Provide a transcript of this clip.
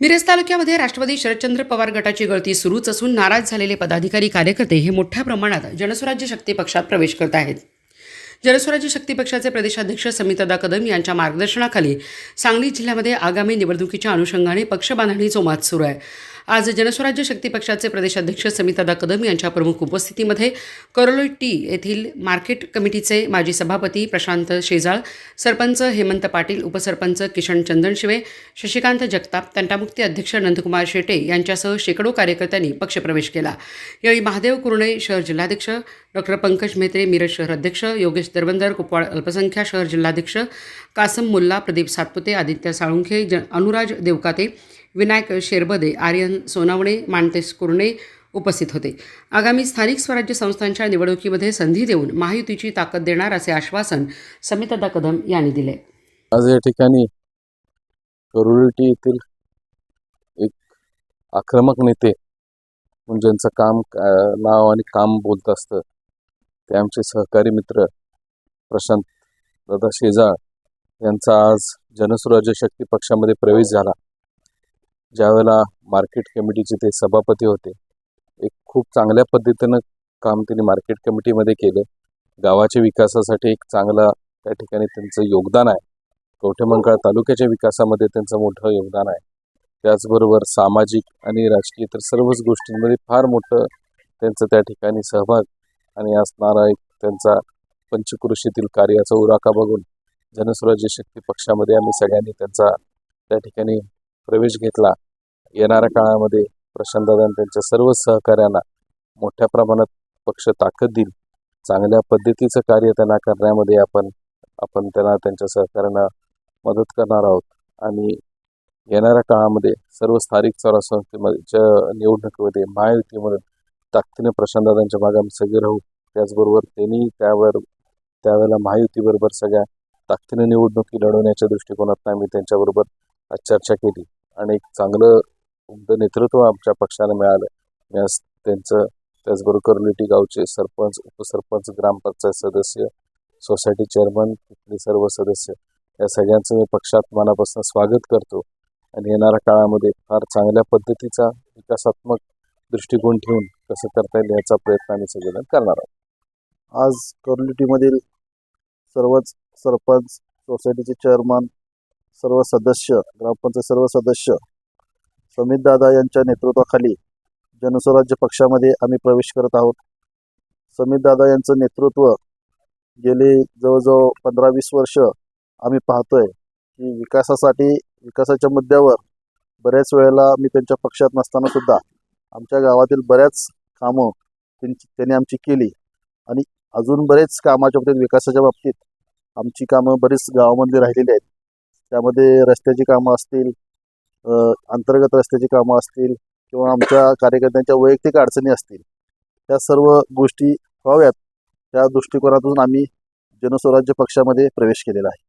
मिरज तालुक्यामध्ये राष्ट्रवादी शरदचंद्र पवार गटाची गळती सुरूच असून नाराज झालेले पदाधिकारी कार्यकर्ते हे मोठ्या प्रमाणात जनस्वराज्य शक्ती पक्षात प्रवेश करत आहेत. जनस्वराज्य शक्ती पक्षाचे प्रदेशाध्यक्ष समितदा कदम यांच्या मार्गदर्शनाखाली सांगली जिल्ह्यामध्ये आगामी निवडणुकीच्या अनुषंगाने पक्षबांधणी जोमात सुरू आहे. आज जनस्वराज्य शक्ती पक्षाचे प्रदेशाध्यक्ष समितादा कदम यांच्या प्रमुख उपस्थितीमध्ये करोलोटी येथील मार्केट कमिटीचे माजी सभापती प्रशांत शेजाळ सरपंच हेमंत पाटील उपसरपंच किशन चंदनशिवे शशिकांत जगताप तंटामुक्ती अध्यक्ष नंदकुमार शेटे यांच्यासह शेकडो कार्यकर्त्यांनी पक्षप्रवेश केला. यावेळी महादेव कुरणे शहर जिल्हाध्यक्ष डॉक्टर पंकज मेत्रे मिरज शहर अध्यक्ष योगेश दरबंदर कुपवाड अल्पसंख्या शहर जिल्हाध्यक्ष कासम मुल्ला प्रदीप सातपुते आदित्य साळुंखे ज अनुराज देवकाते विनायक शेरबदे आर्यन सोनावणे मानतेश कुर्णे उपस्थित होते. आगामी स्थानिक स्वराज्य संस्थांच्या निवडणुकीमध्ये संधी देऊन महायुतीची ताकद देणार असे आश्वासन समितदा कदम यांनी दिले. आज या ठिकाणी करुळटी येथील एक आक्रमक नेते ज्यांचं काम नाव आणि काम बोलत असतं ते आमचे सहकारी मित्र प्रशांत दादा शेजाळ यांचा आज जनसुराज्य शक्ती पक्षामध्ये प्रवेश झाला. ज्यावेळेला मार्केट कमिटीचे ते सभापती होते एक खूप चांगल्या पद्धतीनं काम त्यांनी मार्केट कमिटीमध्ये केलं. गावाच्या विकासासाठी एक चांगला त्या ठिकाणी त्यांचं योगदान आहे. कवठेमंकाळ तालुक्याच्या विकासामध्ये त्यांचं मोठं योगदान आहे. त्याचबरोबर सामाजिक आणि राजकीय तर सर्वच गोष्टींमध्ये फार मोठं त्यांचं त्या ठिकाणी सहभाग आणि असणारा एक त्यांचा पंचकृषीतील कार्याचा उराका बघून जनस्वराज्य शक्ती पक्षामध्ये आम्ही सगळ्यांनी त्यांचा त्या ठिकाणी प्रवेश घेतला. येणाऱ्या काळामध्ये प्रशांतदादा आणि त्यांच्या सर्व सहकाऱ्यांना मोठ्या प्रमाणात पक्ष ताकद देईल. चांगल्या पद्धतीचं कार्य त्यांना करण्यामध्ये आपण आपण त्यांना त्यांच्या सहकाऱ्यांना मदत करणार आहोत. आणि येणाऱ्या काळामध्ये सर्व स्थानिक स्वराज संस्थेच्या निवडणुकीमध्ये महायुतीमधून ताकदीने प्रशांतदादांच्या मागे आम्ही सगळे राहू. त्याचबरोबर त्यांनी त्यावर त्यावेळेला महायुतीबरोबर सगळ्या ताकदीने निवडणुकी लढवण्याच्या दृष्टिकोनातून आम्ही त्यांच्याबरोबर चर्चा केली. आणि एक चांगलं उमदं नेतृत्व आमच्या पक्षाला मिळालं. मी आज त्यांचं त्याचबरोबर कर्लिटी गावचे सरपंच उपसरपंच ग्रामपंचायत सदस्य सोसायटी चेअरमन तिथले सर्व सदस्य या सगळ्यांचं मी पक्षात मनापासून स्वागत करतो. आणि येणाऱ्या काळामध्ये फार चांगल्या पद्धतीचा विकासात्मक दृष्टिकोन ठेवून कसं करता येईल याचा प्रयत्न आम्ही सगळेजण करणार आहोत. आज करलिटीमधील सर्वच सरपंच सोसायटीचे चेअरमन सर्व सदस्य ग्रामपंचायत सर्व सदस्य समित दादा यांच्या नेतृत्वाखाली जनस्वराज्य पक्षामध्ये आम्ही प्रवेश करत आहोत. समित दादा यांचं नेतृत्व गेले जवळजवळ पंधरा वीस वर्ष आम्ही पाहतोय की विकासासाठी विकासाच्या मुद्द्यावर बऱ्याच वेळेला मी त्यांच्या पक्षात नसताना सुद्धा आमच्या गावातील बऱ्याच कामं त्यांची त्यांनी आमची केली. आणि अजून बरेच कामाच्या बाबतीत विकासाच्या बाबतीत आमची कामं बरीच गावामधली राहिलेली आहेत. त्यामध्ये रस्त्याची कामं असतील अंतर्गत रस्त्याची कामं असतील किंवा आमच्या कार्यकर्त्यांच्या वैयक्तिक अडचणी असतील त्या सर्व गोष्टी व्हाव्यात. त्या दृष्टिकोनातून आम्ही जनस्वराज्य पक्षामध्ये प्रवेश केलेला आहे.